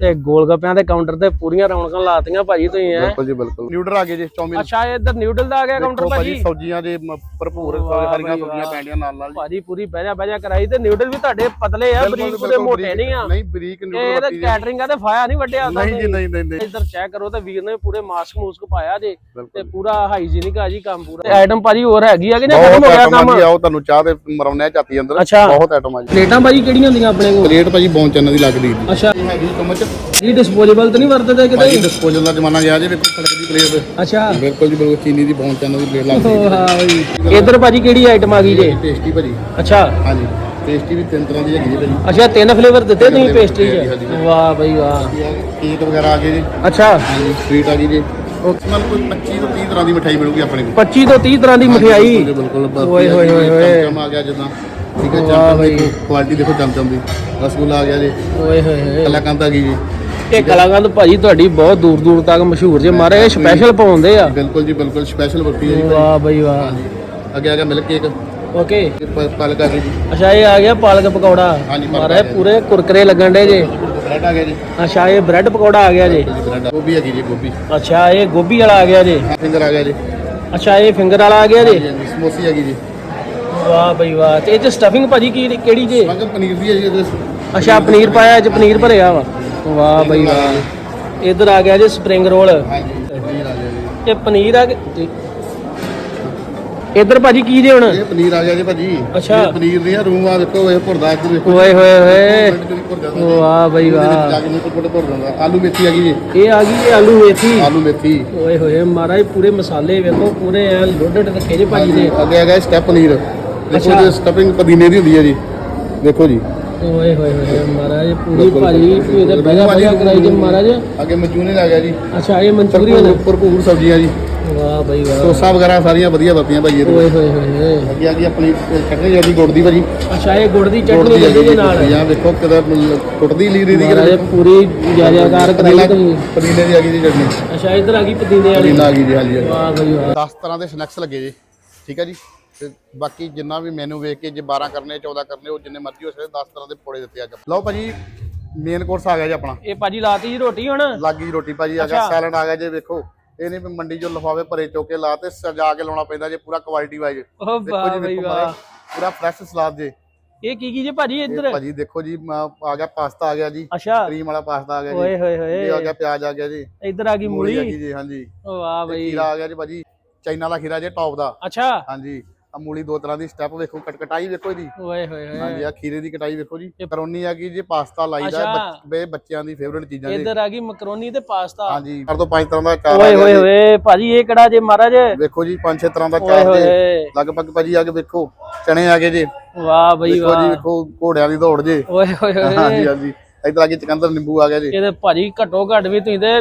ਤੇ ਗੋਲ ਗੱਪਿਆਂ ਦੇ ਕਾਊਂਟਰ ਤੇ ਪੂਰੀਆਂ ਰੌਣਕਾਂ ਲਾਤੀਆਂ ਭਾਜੀ ਤੁਸੀਂ ਐ ਬਿਲਕੁਲ ਜੀ ਬਿਲਕੁਲ। ਨਿਊਡਲ ਆ ਗਏ ਜੀ ਚੌਮਿਨ। ਅੱਛਾ ਇੱਧਰ ਨਿਊਡਲ ਦਾ ਆ ਗਿਆ ਕਾਊਂਟਰ ਭਾਜੀ? ਭਾਜੀ ਸਬਜ਼ੀਆਂ ਦੇ ਮ- ਭਰਪੂਰ ਹਰੀਆਂ ਸਬਜ਼ੀਆਂ। ਪੈਂਦੀਆਂ ਨਾਲ ਨਾਲ ਜੀ। ਭਾਜੀ ਪੂਰੀ ਬਹਿਜਾ ਬਹਿਜਾ ਕਰਾਈ ਤੇ ਨਿਊਡਲ ਵੀ ਤੁਹਾਡੇ ਪਤਲੇ ਆ ਬਿਲਕੁਲ, ਬਰੀਕ ਬਿਲਕੁਲ ਮੋਟੇ ਬਰੀਕ- ਨਹੀਂ ਆ। ਨਹੀਂ ਬਰੀਕ ਇਹ ਨਿਊਡਲ ਤਾਂ ਵਰਤੀ ਜੀ। ਕੈਟਰਿੰਗ ਆ ਤੇ ਫਾਇਆ ਨਹੀਂ ਵੱਡਿਆ ਨਹੀਂ ਜੀ ਨਹੀਂ ਨਹੀਂ ਨਹੀਂ। ਇੱਧਰ ਚੈੱਕ ਕਰੋ ਤੇ ਵੀਰ ਨੇ ਪੂਰੇ ਮਾਸਕ ਮੂਸਕ ਪਾਇਆ ਜੇ ਤੇ ਬਿਲਕੁਲ ਪੂਰਾ ਹਾਈਜੀਨਿਕ ਆ ਜੀ ਕੰਮ ਪੂਰਾ। ਤੇ ਆਈਟਮ ਭਾਜੀ ਹੋਰ ਹੈਗੀ ਆ ਕਿ ਬਹੁਤ ਖਤਮ ਹੋ ਗਿਆ ਆਈਟਮ ਕੰਮ? ਆਓ ਤੁਹਾਨੂੰ ਚਾਹ ਦੇ ਮਰਾਉਣੇ ਝਾਤੀ ਅੰਦਰ। ਅੱਛਾ। ਬਹੁਤ ਆਈਟਮ ਆ ਜੀ। ਪਲੇਟਾਂ ਭਾਜੀ ਕਿਹੜੀਆਂ ਹੁੰਦੀਆਂ ਆਪਣੇ ਕੋਲ? ਪਲੇਟ ਭਾਜੀ ਬੌਨ ਚੰਨ ਦੀ ਲੱਗਦੀ ਜੀ। ਅੱਛਾ। ਇਹ ਹੈਗੀ ਚਮਚ। ਇਹ ਡਿਸਪੋਜ਼ੇਬਲ ਤਾਂ ਨਹੀਂ ਵਰਤਦੇ ਕਿਤੇ? ਡਿਸਪੋਜ਼ਲ ਦਾ ਜ਼ਮਾਨਾ ਗਿਆ ਜੀ ਦੇਖੋ ਸੜਕ ਦੀ ਪਲੇਟ। ਅੱਛਾ। ਬਿਲਕੁਲ ਜੀ ਬਿਲਕੁਲ ਚੀਨੀ ਦੀ ਬੌਨ ਚੰਨ ਦੀ ਪਲੇਟ ਲੱਗਦੀ ਹਾਂ ਬਈ। ਇੱਧਰ ਭਾਜੀ ਕਿਹੜੀ ਆਈਟਮ ਆ ਗਈ ਜੇ? ਟੇਸਟੀ ਭਾਜੀ। ਅੱਛਾ। ਹਾਂਜੀ ਟੇਸਟੀ ਵੀ ਤਿੰਨ ਤਰ੍ਹਾਂ ਦੀ ਹੈਗੀ ਜੀ ਭਾਜੀ। ਅੱਛਾ ਤਿੰਨ ਫਲੇਵਰ ਦਿੱਤੇ ਤੁਸੀਂ ਪੇਸਟਰੀ 'ਚ। ਵਾਹ ਬਈ ਵਾਹ। ਕੇਕ ਵਗੈਰਾ ਆ ਗਏ ਜੀ। ਅੱਛਾ। ਹਾਂਜੀ ਸਵੀਟ ਆ ਗਈ ਜੀ। ਮਤਲਬ ਕੋਈ 25 ਤੋਂ 30 ਤਰ੍ਹਾਂ ਦੀ ਮਠਾਈ ਮਿਲੂਗੀ ਆਪਣੇ ਕੋਲ। 25 ਤੋਂ 30 ਤਰ੍ਹਾਂ ਦੀ ਮਠਿਆਈ ਬਿਲਕੁਲ ਬਿਲਕੁਲ। ਓਏ ਹੋਏ ਹੋਏ ਆ ਗਿਆ ਜਿੱਦਾਂ। ਠੀਕ ਹੈ। ਦੀ ਕੁਆਲਿਟੀ ਦੇਖੋ ਚਮਚਮ ਦੀ। ਰਸਗੁੱਲਾ ਆ ਗਿਆ ਜੀ। ਓਏ ਹੋਏ ਹੋਏ। ਕਲਾਕੰਦ ਆ ਗਈ ਜੀ। ਇਹ ਕਲਾਕੰਦ ਭਾਜੀ ਤੁਹਾਡੀ ਬਹੁਤ ਦੂਰ ਦੂਰ ਤੱਕ ਮਸ਼ਹੂਰ ਜੇ ਮਾਰੇ ਇਹ ਸਪੈਸ਼ਲ ਪਾਉਂਦੇ ਆ। ਬਿਲਕੁਲ ਜੀ ਬਿਲਕੁਲ ਸਪੈਸ਼ਲ ਵਰਤੀ ਹੈ ਜੀ ਵਾਹ ਬਈ ਵਾਹ। ਹਾਂਜੀ। ਅੱਗੇ ਆ ਗਿਆ ਮਿਲਕ ਕੇਕ। ਓਕੇ ਇਹ ਪ- ਪਾਲਕ ਆ ਗਈ ਜੀ। ਅੱਛਾ ਇਹ ਆ ਗਿਆ ਪਾਲਕ ਪਕੌੜਾ। ਹਾਂਜੀ, ਪਾਲਕ ਮਾਰੇ ਆ ਗਿਆ। ਪੂਰੇ ਕੁਰਕਰੇ ਲੱਗਣ ਡੇ ਜੇ। ਬ੍ਰੈਡ ਆ ਗਿਆ ਜੀ। ਅੱਛਾ ਇਹ ਬ੍ਰੈਡ ਪਕੌੜਾ ਆ ਗਿਆ ਜੇ। ਜੀ ਬ੍ਰੈਡ ਗੋਭੀ ਆ ਗਈ ਜੀ ਗੋਭੀ। ਅੱਛਾ ਇਹ ਗੋਭੀ ਵਾਲਾ ਆ ਗਿਆ ਜੇ। ਫਿੰਗਰ ਆ ਗਿਆ ਜੀ। ਅੱਛਾ ਇਹ ਫਿੰਗਰ ਵਾਲਾ ਆ ਗਿਆ ਜੀ। ਹਾਂਜੀ ਸਮੋਸੀ ਹੈਗੀ ਜੀ। ਵਾਹ ਬਈ ਵਾਹ। ਤੇ ਇਹ ਚ ਸਟਫਿੰਗ ਭਾਜੀ ਕੀ ਕਿਹੜੀ ਜੇ? ਪਨੀਰ ਦੀ ਹੈ ਜੀ ਇਹਦੇ ਵਿੱਚ। ਅੱਛਾ ਪਨੀਰ ਪਾਇਆ ਇਹ ਚ ਪਨੀਰ ਭਰਿਆ ਵਾ। ਵਾਹ ਬਈ ਵਾਹ। ਇਧਰ ਆ ਗਿਆ ਜੀ ਸਪਰਿੰਗ ਰੋਲ ਹਾਂਜੀ ਪਨੀਰ ਆ ਗਿਆ ਜੀ ਇਹ ਪਨੀਰ ਆ ਗਿਆ ਇਧਰ ਭਾਜੀ ਕੀ ਜੇ ਹੁਣ? ਇਹ ਪਨੀਰ ਆ ਗਿਆ ਜੀ ਭਾਜੀ। ਅੱਛਾ। ਇਹ ਪਨੀਰ ਦੀਆਂ ਰੂਮ ਆ ਦੇਖੋ ਇਹ ਭੁਰਦਾ ਇੱਧਰ ਦੇਖੋ ਓਏ ਹੋਏ ਹੋਏ। ਵਾਹ ਬਈ ਵਾਹ। ਜਾ ਕੇ ਮਿੰਟ ਮਿੰਟ ਭੁਰ ਜਾਂਦਾ ਆਲੂ ਮੇਥੀ ਹੈਗੀ ਜੀ। ਇਹ ਆ ਗਈ ਜੀ ਆਲੂ ਮੇਥੀ। ਆਲੂ ਮੇਥੀ। ਓਏ ਹੋਏ ਮਹਾਰਾਜ ਪੂਰੇ ਮਸਾਲੇ ਵੇਖੋ ਪੂਰੇ ਐ ਲੋਡਡ ਰੱਖੇ ਜੇ ਭਾਜੀ ਨੇ। ਅੱਗੇ ਹੈਗਾ ਸਟੈਪ ਪਨੀਰ। ਦੇਖੋ। ਜੀ ਸਟਫਿੰਗ ਪੁਦੀਨੇ ਦੀ ਹੁੰਦੀ ਹੈ ਜੀ। ਦੇਖੋ ਜੀ। ਓਏ ਹੋਏ ਹੋਏ ਮਹਾਰਾਜ ਪੂਰੀ ਭਾਜੀ ਇਹਦੇ ਬਿਲਕੁਲ। ਬੜਾ ਬੜਾ ਕਰਾਈ ਜੇ ਮਹਾਰਾਜ। ਅੱਗੇ ਮਨਚੂਰੀਅਨ ਆ ਗਿਆ ਜੀ। ਅੱਛਾ ਇਹ ਮਨਚੂਰੀਅਨ ਭਰਪੂਰ ਸਬਜ਼ੀਆਂ ਜੀ। ਵਾਹ ਬਈ ਵਾਹ। ਸੋਸਾ ਵਗੈਰਾ ਸਾਰੀਆਂ ਵਧੀਆ ਵਰਤੀਆਂ ਭਾਜੀ ਇਹਦੇ ਓਏ ਹੋਏ ਹੋਏ ਅੱਗੇ ਆ ਗਈ ਆਪਣੀ ਚਟਨੀ ਜਾਂਦੀ ਗੁੜ ਦੀ ਭਾਜੀ। ਅੱਛਾ ਇਹ ਗੁੜ ਦੀ ਚਟਨੀ ਦੀ ਲੱਗੀ ਦੇ ਨਾਲ। ਆ ਵੇਖੋ ਕਿਦਾ ਕੁੱਟਦੀ ਲੀਰੀ ਦੀ ਮਹਾਰਾਜ ਪੂਰੀ ਜਾਇਆਕਾਰ ਕਰਾਈ ਤੁਸੀਂ। ਪਦੀਨੇ ਦੀ ਆ ਗਈ ਜੀ ਚਟਨੀ। ਅੱਛਾ ਇਧਰ ਆ ਗਈ ਪਤੀਨੇ ਵਾਲੀ। ਪਦੀਨਾ ਆ ਗਈ ਜੀ ਹਾਂਜੀ। ਵਾਹ ਬਈ ਵਾਹ। 10 ਤਰ੍ਹਾਂ ਦੇ ਸਨੈਕਸ ਲੱਗੇ ਜੀ। ਠੀਕ ਹੈ ਜੀ। ਤੇ ਬਾਕੀ ਜਿੰਨਾ ਵੀ ਮੈਨੂ ਵੇਖ ਕੇ ਜੇ 12 ਕਰਨੇ 14 ਕਰਨੇ ਉਹ ਜਿੰਨੇ ਮਰਜ਼ੀ ਹੋ ਸਕਦੇ 10 ਤਰ੍ਹਾਂ ਦੇ ਪਕੌੜੇ ਦਿੱਤੇ ਅੱਜ ਲਓ ਭਾਜੀ ਮੇਨ ਕੋਰਸ ਆ ਗਿਆ ਜੀ ਆਪਣਾ। ਇਹ ਭਾਜੀ ਲਾਤੀ ਜੀ ਰੋਟੀ ਹੁਣ? ਲਾਗੀ ਰੋਟੀ ਭਾਜੀ ਆ ਗਿਆ। ਸੈਲਡ ਆ ਗਿਆ ਜੇ ਵੇਖੋ। ਇਹ ਨਹੀਂ ਮੰਡੀ ਚੋਂ ਲਫਾਵੇ ਭਰੇ ਚੋਕੇ ਲਾਤੇ ਸਜਾ ਕੇ ਲਾਉਣਾ ਪੈਂਦਾ ਜੇ ਪੂਰਾ ਕੁਆਲਿਟੀ ਵਾਈਜ਼ ਦੇਖੋ ਵਾਹ ਜੀ ਬਈ ਵਾਹ। ਪੂਰਾ ਫਰੈਸ਼ ਸਲਾਦ ਜੇ। ਇਹ ਕੀ ਕੀ ਜੇ ਭਾਜੀ ਇੱਧਰ? ਭਾਜੀ ਦੇਖੋ ਜੀ ਆ ਗਿਆ ਪਾਸਤਾ ਆ ਗਿਆ ਜੀ। ਕਰੀਮ ਵਾਲਾ ਪਾਸਤਾ ਆ ਗਿਆ ਜੀ। ਓਏ ਹੋਏ ਇਹ ਆ ਹੋਏ ਗਿਆ ਪਿਆਜ਼ ਆ ਗਿਆ ਜੀ। ਇੱਧਰ ਆ ਗਈ ਆ ਮੂਲੀ। ਗਈ ਜੀ ਹਾਂਜੀ। ਵਾਹ ਬਈ। ਖੀਰਾ ਆ ਗਿਆ ਜੀ ਭਾਜੀ ਚਾਈਨਾ ਵਾਲਾ ਖੀਰਾ ਜੇ ਟੌਪ ਦਾ। ਅੱਛਾ। ਹਾਂਜੀ। ਆ ਮੂਲੀ ਦੋ ਤਰ੍ਹਾਂ ਦੀ ਸਟੈਪ ਵੇਖੋ ਕਟ ਕਟਾਈ ਵੇਖੋ ਇਹਦੀ। ਓਏ ਹੋਏ ਹੋਏ ਹਾਂਜੀ ਆ ਖੀਰੇ ਦੀ ਕਟਾਈ ਵੇਖੋ ਜੀ। ਕਰੋਨੀ ਆ ਗਈ ਜੀ ਪਾਸਤਾ ਲਾਈਦਾ। ਬੱਚ- ਬੱਚਿਆਂ ਦੀ ਫੇਵਰਟ ਚੀਜ਼ਾਂ ਜੀ। ਇੱਧਰ ਆ ਗਈ ਮਕਰੋਨੀ ਤੇ ਪਾਸਤਾ। ਹਾਂਜੀ ਕਰ ਤੋਂ ਪੰਜ ਤਰ੍ਹਾਂ ਦਾ ਚਾਰ ਓਏ ਹੋਏ ਹੋਏ ਭਾਜੀ ਇਹ ਕਿਹੜਾ ਜੇ ਮਹਾਰਾਜ? ਵੇਖੋ ਜੀ ਪੰਜ ਛੇ ਤਰ੍ਹਾਂ ਦਾ ਚਾਰ ਜੀ। ਲਗਭਗ ਭਾਜੀ ਆ ਕੇ ਵੇਖੋ ਚਣੇ ਆ ਗਏ ਜੀ। ਵਾਹ ਬਈ ਵੇਖੋ ਜੀ ਵਾਹ। ਵੇਖੋ ਘੋੜਿਆਂ ਦੀ ਦੌੜ ਜੇ। ਓਏ ਹੋਏ ਹੋਏ। ਹਾਂਜੀ ਹਾਂਜੀ। ਇਧਰ ਆ ਕੇ ਚਕੰਦਰ ਨਿੰਬੂ ਆ ਗਿਆ ਜੀ। ਇਹਦੇ ਭਾਜੀ ਘੱਟੋ ਘੱਟ ਵੀ ਤੁਸੀਂ ਤੇ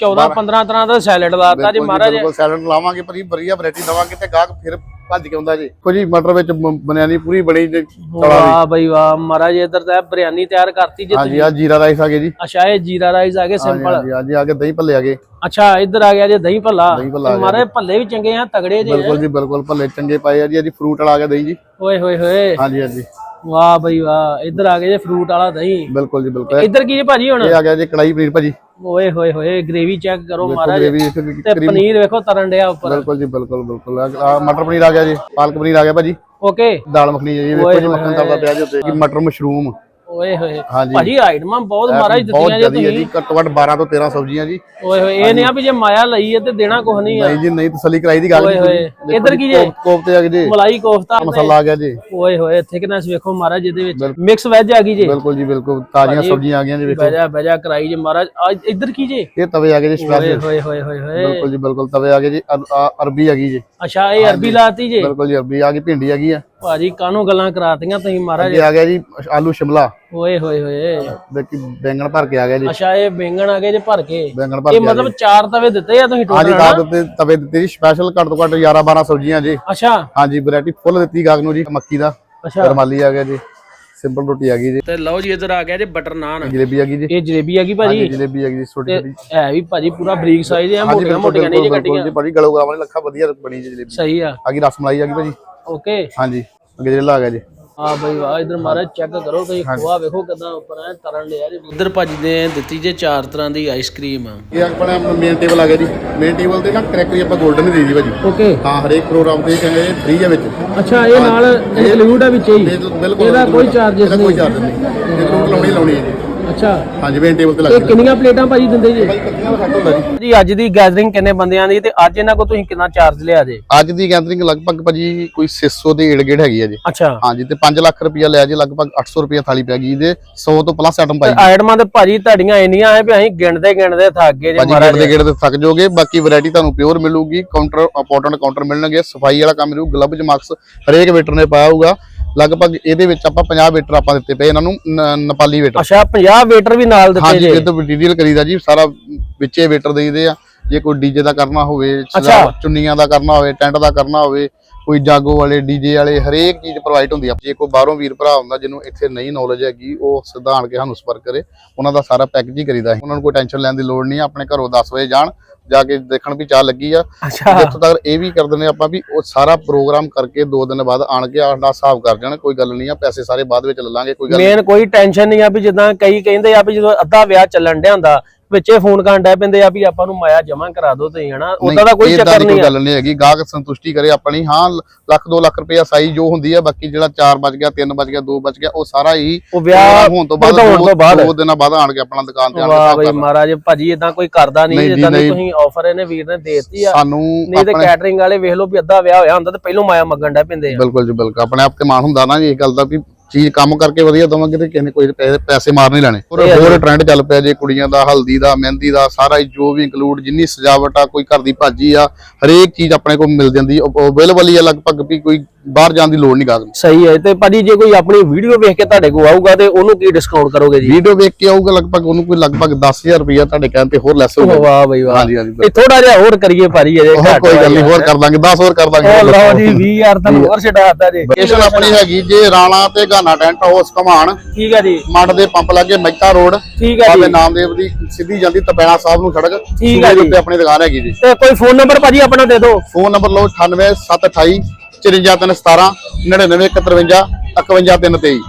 14 15 ਤਰ੍ਹਾਂ ਦਾ ਸੈਲਡ ਲਾਤਾ ਜੀ ਬਿਲਕੁਲ ਮਹਾਰਾਜ। ਬਿਲਕੁਲ ਸੈਲਡ ਲਾਵਾਂਗੇ ਪਰ ਇਹ ਵਧੀਆ ਵੈਰਾਈਟੀ ਦਵਾਂਗੇ ਤੇ ਗਾਹਕ ਫਿਰ ਭੱਜ ਕੇ ਆਉਂਦਾ ਜੀ। ਦੇਖੋ ਜੀ ਮਟਰ ਵਿੱਚ ਬਨਿਆਨੀ ਪੂਰੀ ਬਣੀ ਜੀ ਵਾਹ ਬਈ ਵਾਹ ਮਹਾਰਾਜ ਇੱਧਰ ਤਾਂ ਬਿਰਿਆਨੀ ਤਿਆਰ ਕਰਤੀ ਜੇ ਹਾਂਜੀ ਆ ਜੀਰਾ ਰਾਈਸ ਆ ਗਏ ਜੀ। ਅੱਛਾ ਇਹ ਜੀਰਾ ਰਾਈਸ ਆ ਗਏ ਸਿੰਪਲ ਹਾਂਜੀ ਹਾਂਜੀ ਆ ਕੇ ਦਹੀਂ ਭੱਲੇ ਆ ਗਏ। ਅੱਛਾ ਇੱਧਰ ਆ ਗਿਆ ਜੇ ਦਹੀਂ ਭੱਲਾ। ਮਹਾਰਾਜ ਭੱਲੇ ਵੀ ਚੰਗੇ ਆ ਤਗੜੇ ਜੇ ਬਿਲਕੁਲ ਜੀ ਬਿਲਕੁਲ ਭੱਲੇ ਚੰਗੇ ਪਾਏ ਆ ਜੀ ਜੀ ਫਰੂਟ ਵਾਲਾ ਆ ਗਿਆ ਦਹੀਂ ਜੀ। ਓਏ ਹੋਏ ਹੋਏ। ਹਾਂਜੀ ਹਾਂਜੀ। ਵਾਹ ਬਈ ਵਾਹ ਇੱਧਰ ਆ ਗਏ ਜੇ ਫਰੂਟ ਵਾਲਾ ਦਹੀਂ। ਬਿਲਕੁਲ ਜੀ ਬਿਲਕੁਲ। ਇੱਧਰ ਕੀ ਜੇ ਭਾਜੀ ਹੁਣ? ਇਹ ਆ ਗਿਆ ਜੀ ਕੜਾਈ ਪਨੀਰ ਭਾਜੀ। ਓਏ ਹੋਏ ਹੋਏ ਗ੍ਰੇਵੀ ਚੈੱਕ ਕਰੋ ਮਹਾਰਾਜ। ਤੇ ਪਨੀਰ ਵੇਖੋ ਤਰਨ ਡਿਆ ਉੱਪਰ। ਬਿਲਕੁਲ ਜੀ ਬਿਲਕੁਲ ਬਿਲਕੁਲ। ਆ ਮਟਰ ਪਨੀਰ ਆ ਗਿਆ ਜੀ ਪਾਲਕ ਪਨੀਰ ਆ ਗਿਆ ਭਾਜੀ। ਓਕੇ ਦਾਲ ਮੱਖਣੀ ਜੀ ਵੇਖੋ ਜੀ ਮੱਖਣ ਦਾ ਪਿਆ ਜੀ ਉੱਤੇ। ਮਟਰ ਮਸ਼ਰੂਮ। ਓਏ ਹੋਏ। ਹਾਂਜੀ। ਭਾਜੀ ਆਈਟਮਾਂ ਬਹੁਤ ਮਹਾਰਾਜ ਬਹੁਤ ਦਿੱਤੀਆਂ ਜੇ ਹੈ ਤੁਸੀਂ। ਜੀ ਘੱਟੋ ਘੱਟ 12 ਤੋਂ 13 ਸਬਜ਼ੀਆਂ ਜੀ। ਓਏ ਹੋਏ ਇਹ ਨਹੀਂ ਆ ਵੀ ਜੇ ਮਾਇਆ ਲਈ ਹੈ ਤੇ ਦੇਣਾ ਕੁਝ ਨਹੀਂ ਆ। ਨਹੀਂ ਜੀ ਨਹੀਂ ਤਸੱਲੀ ਕਰਾਈ ਦੀ ਗੱਲ ਓਏ ਜੀ ਹੋਏ। ਦੇਖੋ ਇੱਧਰ ਜੀ, ਕੀ ਜੇ? ਕੋਫ- ਕੋਫਤੇ ਆ ਗਏ ਜੀ। ਮਲਾਈ ਕੋਫਤਾ। ਮਸਾਲਾ ਆ ਗਿਆ ਜੀ। ਓਏ ਹੋਏ ਥਿਕਨੈਸ ਵੇਖੋ ਮਹਾਰਾਜ ਇਹਦੇ ਵਿੱਚ। ਮਿਕਸ ਵੈਜ ਆ ਗਈ ਜੇ। ਬਿਲਕੁਲ ਜੀ ਬਿਲਕੁਲ। ਤਾਜ਼ੀਆਂ ਸਬਜ਼ੀਆਂ ਆ ਗਈਆਂ ਜੀ ਵੇਖੋ। ਬੈਜਾ ਬੈਜਾ ਕਰਾਈ ਜੇ ਮਹਾਰਾਜ। ਆ ਇੱਧਰ ਕੀ ਜੇ? ਇਹ ਤਵੇ ਆ ਗਏ ਜੀ ਓਏ ਸਪੈਸ਼ਲ। ਹੋਏ ਹੋਏ ਹੋਏ ਹੋਏ। ਬਿਲਕੁਲ ਜੀ ਬਿਲਕੁਲ। ਤਵੇ ਆ ਗਏ ਜੀ ਅਰ- ਆ ਅਰਬੀ ਆ ਗਈ ਜੀ। ਅੱਛਾ ਇਹ ਅਰਬੀ ਲਾਤੀ ਜੇ। ਬਿਲਕੁਲ ਜੀ ਅਰਬੀ ਆ ਗਈ ਭਿੰਡੀ ਆ ਗਈ ਆ। ਭਾਜੀ ਕਾਹਨੂੰ ਗੱਲਾਂ ਕਰਾਤੀਆਂ ਤੁਸੀਂ ਮਹਾਰਾਜ? ਇਹ ਆ ਗਿਆ ਜੀ ਆਲੂ ਸ਼ਿਮਲਾ। ਓਏ ਹੋਏ ਹੋਏ। ਦੇਖੀ ਬੈਂਗਣ ਭਰ ਕੇ ਆ ਗਿਆ ਜੀ। ਅੱਛਾ ਇਹ ਬੈਂਗਣ ਆ ਗਏ ਜੇ ਭਰ ਕੇ। ਬੈਂਗਣ ਭਰ ਇਹ ਕੇ ਆ ਮਤਲਬ ਚਾਰ ਤਵੇ ਦਿੱਤੇ ਆ ਤੁਸੀਂ ਹਾਂਜੀ ਟੋਟਲ ਦਾਲ ਦਿੱਤੇ ਤਵੇ ਦਿੱਤੇ ਜੀ। ਸਪੈਸ਼ਲ ਘੱਟ ਤੋਂ ਘੱਟ 11 12 ਸਬਜ਼ੀਆਂ ਜੀ। ਅੱਛਾ। ਹਾਂਜੀ ਵੈਰਾਈਟੀ ਫੁੱਲ ਦਿੱਤੀ ਗਾਹਕ ਨੂੰ ਜੀ ਮੱਕੀ ਦਾ। ਅੱਛਾ। ਰਮਾਲੀ ਆ ਗਿਆ ਜੀ। ਸਿੰਪਲ ਰੋਟੀ ਆ ਗਈ ਜੀ। ਤੇ ਲਓ ਜੀ ਇੱਧਰ ਆ ਗਿਆ ਜੇ ਬਟਰ ਨਾਨ ਜਲੇਬੀ ਆ ਗਈ ਜੀ। ਇਹ ਜਲੇਬੀ ਆ ਗਈ ਭਾਜੀ। ਹਾਂਜੀ ਜਲੇਬੀ ਆ ਗਈ ਜੀ ਛੋਟੀ ਛੋਟੀ। ਹੈ ਵੀ ਭਾਜੀ ਪੂਰਾ ਬਰੀਕ ਸਾਈਜ਼ ਹੈ ਹਾਂਜੀ ਮੋਟੀਆਂ ਮੋਟੀਆਂ ਨਹੀਂ ਜੇ ਕੱਟੀਆਂ। ਜੀ ਬੜੀ ਗਲੋ ਗਲਾਵਾਂ ਨੇ ਲੱਖਾ ਵਧੀਆ ਬਣੀ ਜੀ ਜਲੇਬੀ। ਸਹੀ ਆ। ਆ ਗਈ ਰਸਮਲਾਈ ਆ ਗਈ ਭਾਜੀ। ਓਕੇ ਹਾਂਜੀ। ਗਜਰੇਲਾ ਆ ਗਿਆ ਜੀ। ਆ ਬਈ ਵਾਹ ਇਧਰ ਮਹਾਰਾਜ ਚੈੱਕ ਕਰੋ ਬਈ ਖੋਆ ਵੇਖੋ ਕਿਦਾਂ ਉੱਪਰ ਐ ਤਰਨ ਲਿਆ ਜੀ। ਉਧਰ ਭਾਜੀ ਨੇ ਦਿੱਤੀ ਜੇ ਚਾਰ ਤਰ੍ਹਾਂ ਦੀ ਆਈਸਕ੍ਰੀਮ ਇਹ ਆਪਣਾ ਮੇਨ ਟੇਬਲ ਆ ਗਿਆ ਜੀ। ਮੇਨ ਟੇਬਲ ਤੇ ਨਾ ਕਰੈਕਰੀ ਆਪਾਂ 골ਡਨ ਦੇ ਦੀ ਭਾਜੀ। ਓਕੇ ਹਾਂ ਹਰੇਕ ਪ੍ਰੋਗਰਾਮ ਤੇ ਕਹਿੰਦੇ ਫ੍ਰੀ ਆ ਵਿੱਚ। ਅੱਛਾ ਇਹ ਨਾਲ ਇਨਕਲੂਡ ਆ ਵਿੱਚ ਹੀ। ਬਿਲਕੁਲ ਇਹਦਾ ਕੋਈ ਚਾਰजेस ਨਹੀਂ ਕੋਈ ਚਾਰਜ ਨਹੀਂ। ਜੇ ਲਾਉਣੀ ਲਾਉਣੀ ਹੈ ਅੱਛਾ। ਹਾਂਜੀ ਮੇਨ ਟੇਬਲ ਤੇ ਲੱਗ ਇਹ ਕਿੰਨੀਆਂ ਪਲੇਟਾਂ ਭਾਜੀ ਦਿੰਦੇ ਜੀ? ਭਾਈ ਕੱਟੀਆਂ ਦਾ ਸੈੱਟ ਹੁੰਦਾ ਜੀ? ਜੀ ਅੱਜ ਦੀ ਗੈਦਰਿੰਗ ਕਿੰਨੇ ਬੰਦਿਆਂ ਦੀ ਤੇ ਅੱਜ ਇਹਨਾਂ ਕੋ ਤੁਸੀਂ ਕਿੰਨਾ ਚਾਰਜ ਲਿਆ ਜੇ? ਅੱਜ ਦੀ ਗੈਦਰਿੰਗ ਲਗਭਗ ਭਾਜੀ ਕੋਈ 600 ਦੇ ਏੜ ਗੇੜ ਹੈਗੀ ਹੈ ਜੀ। ਅੱਛਾ। ਹਾਂਜੀ ਤੇ 5 ਲੱਖ ਰੁਪਇਆ ਲਿਆ ਜੀ ਲਗਭਗ 800 ਰੁਪਇਆ ਥਾਲੀ ਪੈ ਗਈ ਦੇ 100 ਤੋਂ ਪਲੱਸ ਆਈਟਮ ਪਾਈ ਆਈਟਮਾਂ ਤੇ ਭਾਜੀ ਤੁਹਾਡੀਆਂ ਇੰਨੀਆਂ ਐ ਵੀ ਅਸੀਂ ਗਿਣਦੇ ਗਿਣਦੇ ਥੱਕ ਗਏ ਜੇ ਭਾਜੀ ਮਹਾਰਾਜ। ਗੇੜ ਦੇ ਗੇੜ ਤੇ ਥੱਕ ਜਾਓਗੇ ਬਾਕੀ ਵੈਰਾਈਟੀ ਤੁਹਾਨੂੰ ਪਿਓਰ ਮਿਲੂਗੀ ਕਾਊਂਟਰ ਇੰਪੋਰਟੈਂਟ ਕਾਊਂਟਰ ਮਿਲਣਗੇ ਸਫ਼ਾਈ ਵਾਲਾ ਕੰਮ ਮਿਲੂ ਗਲਵਜ ਮਾਰਕਸ ਹਰੇਕ ਵੇਟਰ ਨੇ ਪਾਇਆ ਹੋਊਗਾ। ਲਗਭਗ ਇਹਦੇ ਵਿੱਚ ਆਪਾਂ 50 ਵੇਟਰ ਆਪਾਂ ਦਿੱਤੇ ਪਏ ਇਹਨਾਂ ਨੂੰ ਨੇਪਾਲੀ ਵੇਟਰ ਅੱਛਾ 50 ਵੇਟਰ ਵੀ ਨਾਲ ਦਿੱਤੇ ਹਾਂਜੀ ਜੇ? ਇਹ ਤਾਂ ਮਟੀਰੀਅਲ ਕਰੀਦਾ ਜੀ ਸਾਰਾ ਵਿੱਚੇ ਵੇਟਰ ਦੇਈਦੇ ਆ। ਜੇ ਕੋਈ ਡੀਜੇ ਦਾ ਕਰਨਾ ਹੋਵੇ। ਚੁੰਨੀਆਂ ਦਾ ਕਰਨਾ ਹੋਵੇ ਟੈਂਟ ਦਾ ਕਰਨਾ ਹੋਵੇ ਕੋਈ ਜਾਗੋ ਵਾਲੇ ਡੀਜੇ ਵਾਲੇ ਹਰੇਕ ਚੀਜ਼ ਪ੍ਰੋਵਾਈਡ ਹੁੰਦੀ ਆ। ਜੇ ਕੋਈ ਬਾਹਰੋਂ ਵੀਰ ਭਰਾ ਹੁੰਦਾ ਜਿਹਨੂੰ ਇੱਥੇ ਨਹੀਂ ਨੌਲੇਜ ਹੈਗੀ ਉਹ ਸਿੱਧਾ ਆਣ ਕੇ ਸਾਨੂੰ ਸੰਪਰਕ ਕਰੇ। ਉਹਨਾਂ ਦਾ ਸਾਰਾ ਪੈਕੇਜ ਹੀ ਕਰੀਦਾ ਹੈ। ਉਹਨਾਂ ਨੂੰ ਕੋਈ ਟੈਨਸ਼ਨ ਲੈਣ ਦੀ ਲੋੜ ਨਹੀਂ ਆਪਣੇ ਘਰੋਂ 10 ਵਜੇ ਜਾਣ ਜਾ ਕੇ ਦੇਖਣ ਵੀ ਚਾਹ ਲੱਗੀ ਆ। ਇੱਥੋਂ ਤੱਕ ਇਹ ਵੀ ਕਰ ਦਿੰਦੇ ਆਪਾਂ ਵੀ ਉਹ ਸਾਰਾ ਪ੍ਰੋਗਰਾਮ ਕਰਕੇ 2 ਦਿਨ ਬਾਅਦ ਆਣ ਕੇ ਆਡਾ ਹਿਸਾਬ ਕਰ ਜਾਣ ਕੋਈ ਗੱਲ ਨਹੀਂ ਆ ਪੈਸੇ ਸਾਰੇ ਬਾਅਦ ਵਿੱਚ ਲੈ ਲਾਂਗੇ ਕੋਈ ਗੱਲ ਨਹੀਂ। ਮੇਨ ਕੋਈ ਟੈਨਸ਼ਨ ਨਹੀਂ ਆ ਵੀ ਜਿੱਦਾਂ ਕਈ ਕਹਿੰਦੇ ਆ ਵੀ ਜਦੋਂ ਅੱਧਾ ਵਿਆਹ ਚੱਲਣ ਡਿਆ ਹੁੰਦਾ ਵਿੱਚੇ ਫੋਨ ਕਰਨ ਡੈ ਪੈਂਦੇ ਆ ਵੀ ਆਪਾਂ ਨੂੰ ਮਾਇਆ ਜਮਾ ਕਰਾ ਦਿਓ ਤੁਸੀਂ ਹਨਾ? ਉਦਾਂ ਦਾ ਕੋਈ ਚੱਕਰ ਨਹੀਂ ਕੋਈ ਗੱਲ ਨਹੀਂ ਹੈਗੀ। ਗਾਹਕ ਸੰਤੁਸ਼ਟੀ ਕਰੇ ਆਪਣੀ ਹਾਂ ਲੱਖ 2 ਲੱਖ ਰੁਪਇਆ ਸਾਈ ਜੋ ਹੁੰਦੀ ਆ ਬਾਕੀ ਜਿਹੜਾ 4 ਬਚ ਗਿਆ 3 ਬਚ ਗਿਆ 2 ਬਚ ਗਿਆ ਉਹ ਸਾਰਾ ਹੀ ਉਹ ਵਿਆਹ ਹੋਣ ਤੋਂ ਬਾਅਦ ਵਧਾਉਣ ਤੋਂ ਬਾਅਦ। ਦੋ- ਦਿਨਾਂ ਬਾਅਦ ਆਣ ਕੇ ਆਪਣਾ ਦੁਕਾਨ ਤੇ ਆਣ ਕੇ ਵਾਹ ਬਈ। ਮਹਾਰਾਜ ਭਾਜੀ ਇਦਾਂ ਕੋਈ ਕਰਦਾ ਨਹੀਂ ਜਿੱਦਾਂ ਦੀ। ਤੁਸੀਂ ਆਫਰ ਇਹਨੇ ਵੀਰ ਨੇ ਦੇਤੀ ਆ ਸਾਨੂੰ ਨਹੀਂ ਤੇ ਕੈਟਰਿੰਗ ਵਾਲੇ ਵੇਖ ਲਓ ਵੀ ਅੱਧਾ ਵਿਆਹ ਹੋਇਆ ਹੁੰਦਾ ਤੇ ਪਹਿਲੋਂ ਮਾਇਆ ਮੰਗਣ ਡੈ ਪੈਂਦੇ ਆ ਬਿਲਕੁਲ ਜੀ ਬਿਲਕੁਲ ਆਪਣੇ ਆਪ ਤੇ ਮਾਣ ਹੁੰਦਾ ਨਾ ਜੀ ਇਹ ਗੱਲ ਦਾ ਵੀ ਚੀਜ਼ ਕੰਮ ਕਰਕੇ ਵਧੀਆ ਦਵਾਂਗੇ ਤੇ ਕਿਸੇ ਨੇ ਕੋਈ ਪੈਸੇ ਪੈਸੇ ਮਾਰ ਨਹੀਂ ਲੈਣੇ। ਹੋਰ ਇਹ ਹੋਰ ਟ੍ਰੈਂਡ ਚੱਲ ਪਿਆ ਜੇ ਕੁੜੀਆਂ ਦਾ, ਹਲਦੀ ਦਾ, ਮਹਿੰਦੀ ਦਾ, ਸਾਰਾ ਹੀ ਜੋ ਵੀ ਇਨਕਲੂਡ ਜਿੰਨੀ ਸਜਾਵਟ ਆ, ਕੋਈ ਘਰ ਦੀ ਭਾਜੀ ਆ, ਹਰੇਕ ਚੀਜ਼ ਆਪਣੇ ਕੋਲ ਮਿਲ ਜਾਂਦੀ। ਅਵੇਲੇਬਲ ਹੀ ਆ ਲਗਭਗ ਵੀ ਕੋਈ ਬਾਹਰ ਜਾਣ ਦੀ ਲੋੜ ਨਹੀਂ ਨੂੰ। ਸਹੀ ਹੈ ਤੇ ਭਾਜੀ ਜੇ ਕੋਈ ਆਪਣੀ ਵੀਡੀਓ ਵੇਖ ਕੇ ਤੁਹਾਡੇ ਕੋਲ ਆਊਗਾ ਤੇ ਉਹਨੂੰ ਕੀ ਡਿਸਕਾਊਂਟ ਕਰੋਗੇ ਜੀ? ਵੀਡੀਓ ਵੇਖ ਕੇ ਆਊਗਾ ਲਗਭਗ ਉਹਨੂੰ ਕੋਈ ਲਗਭਗ 10000 ਰੁਪਇਆ ਤੁਹਾਡੇ ਕਹਿਣ ਤੇ ਹੋਰ ਲੈਸ ਹੋਊਗਾ। ਵਾਹ ਬਈ ਵਾਹ। ਹਾਂਜੀ ਹਾਂਜੀ ਇਹ ਥੋੜਾ ਜਿਹਾ ਹੋਰ ਕਰੀਏ ਭਾਜੀ ਘੱਟ ਕੋਈ ਗੱਲ ਨਹੀਂ ਹੋਰ ਕਰ ਦਾਂਗੇ 10 ਹੋਰ ਕਰ ਦਾਂਗੇ। ਲਓ ਜੀ 20000 ਤੁਹਾਨੂੰ ਹੋਰ ਛਡਾਤਾ ਜੀ। ਲੋਕੇਸ਼ਨ ਆਪਣੀ ਹੈਗੀ ਜੇ ਰਾਣਾ ਤੇ ਗਾਨਾ ਟੈਂਟ ਹਾਊਸ ਕਮਾਨ ਠੀਕ ਹੈ ਜੀ। ਮੰਡ ਦੇ ਪੰਪ ਲਾਗੇ ਮਹਿਤਾ ਰੋਡ। ਠੀਕ ਹੈ ਬਾਬੇ ਜੀ। ਨਾਮਦੇਵ ਦੀ ਸਿੱਧੀ ਜਾਂਦੀ ਤਪੈਣਾ ਸਾਹਿਬ ਨੂੰ ਸੜਕ। ਠੀਕ ਹੈ ਜੀ। ਉੱਤੇ ਆਪਣੀ ਦੁਕਾਨ ਹੈਗੀ ਜੀ। ਤੇ ਕੋਈ ਫੋਨ ਨੰਬਰ ਭਾਜੀ ਆਪਣਾ ਦੇ ਦਿਓ। ਫੋਨ ਨੰਬਰ ਲਓ 98728 54317 9951 51323